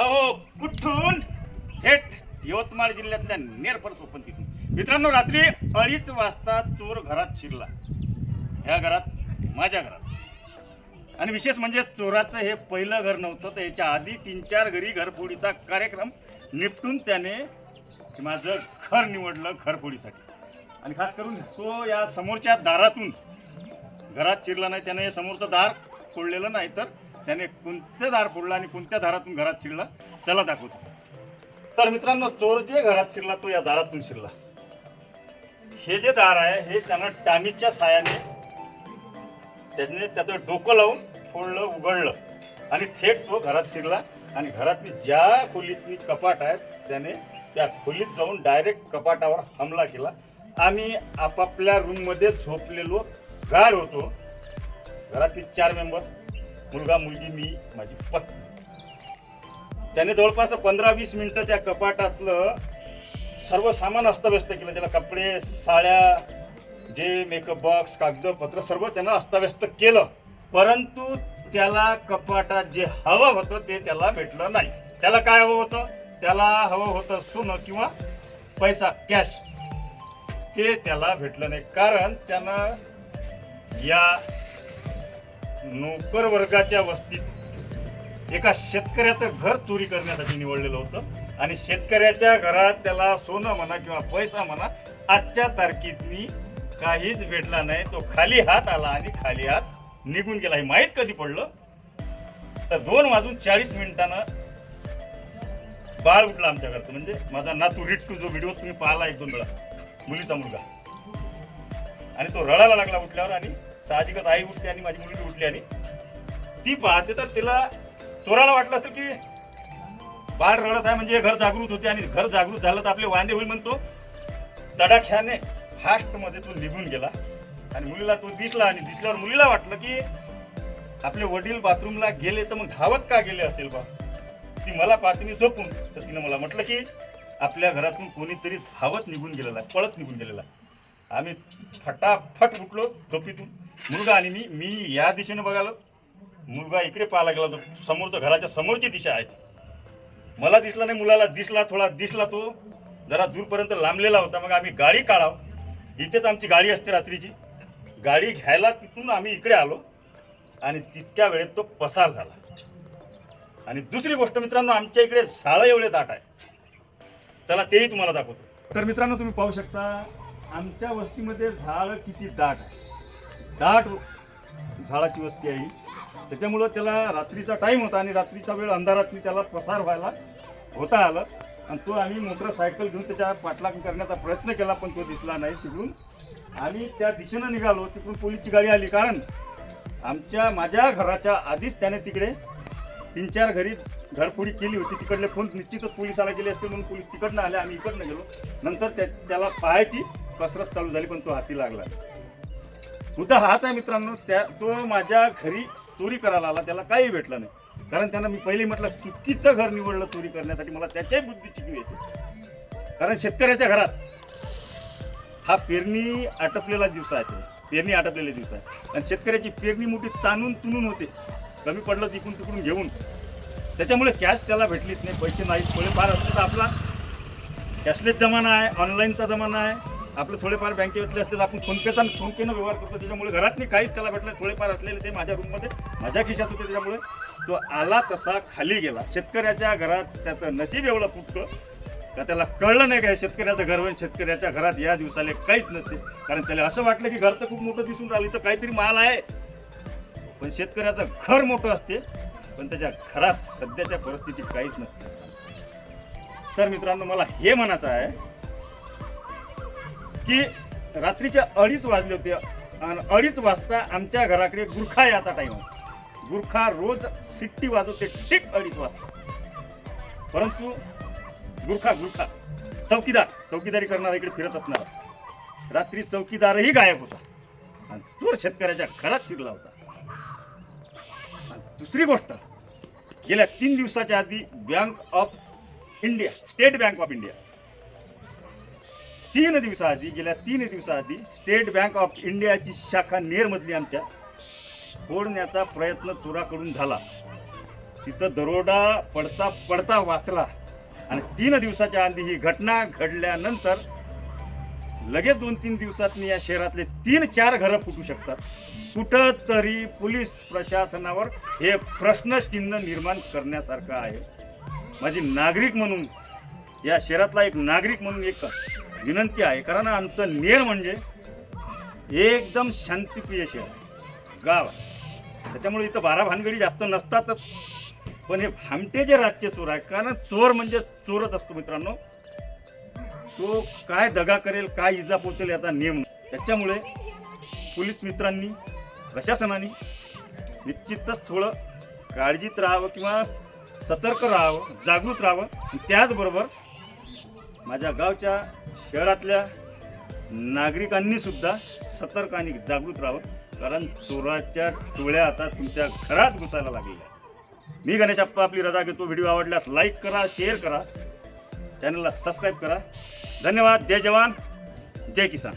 अहो कुठून? थेट यवतमाळ जिल्ह्यातल्या नेरपर सोपंतीतून मित्रांनो रात्री अडीच वाजता चोर घरात शिरला. ह्या घरात माझ्या घरात. आणि विशेष म्हणजे चोराचं हे पहिलं घर नव्हतं तर याच्या आधी तीन चार घरी घरफोडीचा कार्यक्रम निपटून त्याने माझं घर निवडलं घरफोडीसाठी. आणि खास करून तो या समोरच्या दारातून घरात शिरला नाही त्याने हे समोरचं दार फोडलेलं नाही तर त्याने कोणतं दार फोडलं आणि कोणत्या दारातून घरात शिरला चला दाखवतो. तर मित्रांनो चोर जे घरात शिरला तो या दारातून शिरला. हे जे दार आहे हे त्यानं टामीच्या सायाने त्याने त्याचं डोकं लावून फोडलं उघडलं. आणि थेट तो घरात शिरला आणि घरातली ज्या खोलीतली कपाट आहेत त्याने त्या खोलीत जाऊन डायरेक्ट कपाटावर हमला केला. आम्ही आपापल्या रूममध्ये झोपलेलो गाड होतो. घरातली चार मेंबर मुलगा मुलगी मी माझी पत्नी. त्याने जवळपास पंधरा वीस मिनटं त्या कपाटातलं सर्व सामान अस्तव्यस्त केलं. त्याला कपडे साड्या जे मेकअप बॉक्स कागदपत्र सर्व त्यानं अस्तव्यस्त केलं. परंतु त्याला कपाटात जे हवं होतं ते त्याला भेटलं नाही. त्याला काय हवं होतं? त्याला हवं होतं सोनं किंवा पैसा कॅश ते त्याला भेटलं नाही. कारण त्यानं या नोकर वर्गाच्या वस्तीत एका शेतकऱ्याचं घर चोरी करण्यासाठी निवडलेलं होतं. आणि शेतकऱ्याच्या घरात त्याला सोनं म्हणा किंवा पैसा म्हणा आजच्या तारखेतनी काहीच भेटला नाही. तो खाली हात आला आणि खाली हात निघून गेला. हे माहीत कधी पडलं? तर दोन वाजून चाळीस मिनिटानं बाळ उठला आमच्या घरचं. म्हणजे माझा नातू रिट्टू जो व्हिडिओ तुम्ही पाहिला एक दोन वेळा. मुलीचा मुलगा. आणि तो रडायला लागला उठल्यावर आणि साहजिकच आई उठते आणि माझी मुलगी उठली आणि ती पाहते तर तिला चोराला वाटलं असेल की बाळ रडत आहे म्हणजे घर जागृत होते आणि घर जागृत झालं तर आपले वांदे होईल म्हणतो. तडाख्याने फास्टमध्ये तो निघून गेला आणि मुलीला तो दिसला आणि दिसल्यावर मुलीला वाटलं की आपले वडील बाथरूमला गेले तर मग धावत का गेले असेल बा? ती मला पाहते मी झोपून. तर तिनं मला म्हटलं की आपल्या घरातून कोणीतरी धावत निघून गेलेला पळत निघून गेलेला. आम्ही फटाफट उठलो झोपीतून. मुलगा आणि मी मी या दिशेने बघालो मुलगा इकडे पाहायला गेला तो समोर तो घराच्या समोरची दिशा आहे मला दिसला नाही मुलाला दिसला थोडा दिसला तो. जरा दूरपर्यंत लांबलेला होता. मग आम्ही गाडी काढाव. इथेच आमची गाडी असते रात्रीची. गाडी घ्यायला तिथून आम्ही इकडे आलो आणि तितक्या वेळेत तो पसार झाला. आणि दुसरी गोष्ट मित्रांनो आमच्या इकडे झाडं एवढे दाट आहे त्याला तेही तुम्हाला दाखवतो. तर मित्रांनो तुम्ही पाहू शकता आमच्या वस्तीमध्ये झाडं किती दाट आहे दाट झाडाची वस्ती आहे त्याच्यामुळं त्याला रात्रीचा टाईम होता आणि रात्रीचा वेळ अंधारातनी त्याला प्रसार व्हायला होता आलं. आणि तो आम्ही मोटरसायकल घेऊन त्याच्या पाठलाग करण्याचा प्रयत्न केला पण तो दिसला नाही तिकडून. आम्ही त्या दिशेनं निघालो. तिकडून पोलीसची गाडी आली. कारण आमच्या माझ्या घराच्या आधीच त्याने तिकडे तीन चार घरी घरफोडी केली होती. तिकडले फोन निश्चितच पोलिसाला गेले असते म्हणून पोलीस तिकडनं आले. आम्ही इकडनं गेलो. नंतर त्या त्याला पाहायची कसरत चालू झाली पण तो हाती लागला. मुद्दा हाच आहे मित्रांनो त्या तो माझ्या घरी चोरी करायला आला त्याला काही भेटलं नाही. कारण त्यांना मी पहिले म्हटलं चुकीचं घर निवडलं चोरी करण्यासाठी मला त्याच्याही बुद्धी चिकवी येते कारण शेतकऱ्याच्या घरात हा पेरणी आटपलेला दिवस आहे पेरणी आटपलेले दिवस आहे. आणि शेतकऱ्याची पेरणी मोठी ताणून तुणून होते. कमी पडलं तिकून तिकडून घेऊन. त्याच्यामुळे कॅश त्याला भेटलीच नाही पैसे नाहीत थोडेफार असते तर आपला. कॅशलेस जमाना आहे ऑनलाईनचा जमाना आहे. आपले थोडेफार बँकेतले असतील तर आपण फोनपेचा फोनपेनं व्यवहार करतो. त्याच्यामुळे घरात मी काहीच त्याला भेटलं थोडेफार असलेले ते माझ्या रूममध्ये माझ्या खिशात होते त्याच्यामुळे. तो आला तसा खाली गेला. शेतकऱ्याच्या घरात त्याचं नशीब एवढं फुटतं का त्याला कळलं नाही काय शेतकऱ्याचं घर होईल शेतकऱ्याच्या घरात या दिवसाला काहीच नसते. कारण त्याला असं वाटलं की घर तर खूप मोठं दिसून राहिलं तर काहीतरी माल आहे. पण शेतकऱ्याचं घर मोठं असते पण त्याच्या घरात सध्याच्या परिस्थितीत काहीच नसते. तर मित्रांनो मला हे म्हणायचं आहे की रात्रीच्या अडीच वाजले होते आणि अडीच वाजता आमच्या घराकडे गुरखा याचा टाईम होता गुरखा रोज सिट्टी वाजवते ठीक अडीच वाजता. परंतु गुरखा गुरखा चौकीदार चौकीदारी करणारा इकडे फिरत असणार. रात्री चौकीदारही गायब होता. आणि चोर शेतकऱ्याच्या घरात शिरला होता. आणि दुसरी गोष्ट गेल्या तीन दिवसाच्या आधी Bank of India State Bank of India तीन दिवसाआधी गेल्या तीन दिवसाआधी स्टेट बँक ऑफ इंडियाची शाखा नेरमधली आमच्या फोडण्याचा प्रयत्न चोराकडून झाला. तिथं दरोडा पडता पडता वाचला. आणि तीन दिवसाच्या आधी ही घटना घडल्यानंतर लगेच दोन तीन दिवसात या शहरातले तीन चार घरं फुटू शकतात. कुठं तरी पोलीस प्रशासनावर हे प्रश्नचिन्ह निर्माण करण्यासारखं आहे. माझी नागरिक म्हणून या शहरातला एक नागरिक म्हणून एक विनंती आहे कारण आमचं नेर म्हणजे एकदम शांतिप्रिय शहर आहे, गाव. त्याच्यामुळे इथं बारा भानगडी जास्त नसतातच. पण हे भामटे जे राज्य चोर आहे कारण चोर म्हणजे चोरच असतो मित्रांनो. तो काय दगा करेल काय इजा पोचेल याचा नियम त्याच्यामुळे पोलीस मित्रांनी प्रशासनाने निश्चितच थोडं काळजीत राहावं किंवा सतर्क राहावं जागृत राहावं. त्याचबरोबर माझ्या गावच्या शहरातल्या नागरिकांनी सुद्धा सतर्क आणि जागृत राहावं कारण चोराच्या टोळ्या आता तुमच्या घरात घुसायला लागलेल्या मी गणेश आप्पा आपली रजा घेतो. व्हिडिओ आवडल्यास लाईक करा शेअर करा. चॅनलला सबस्क्राईब करा. धन्यवाद. जय जवान. जय किसान.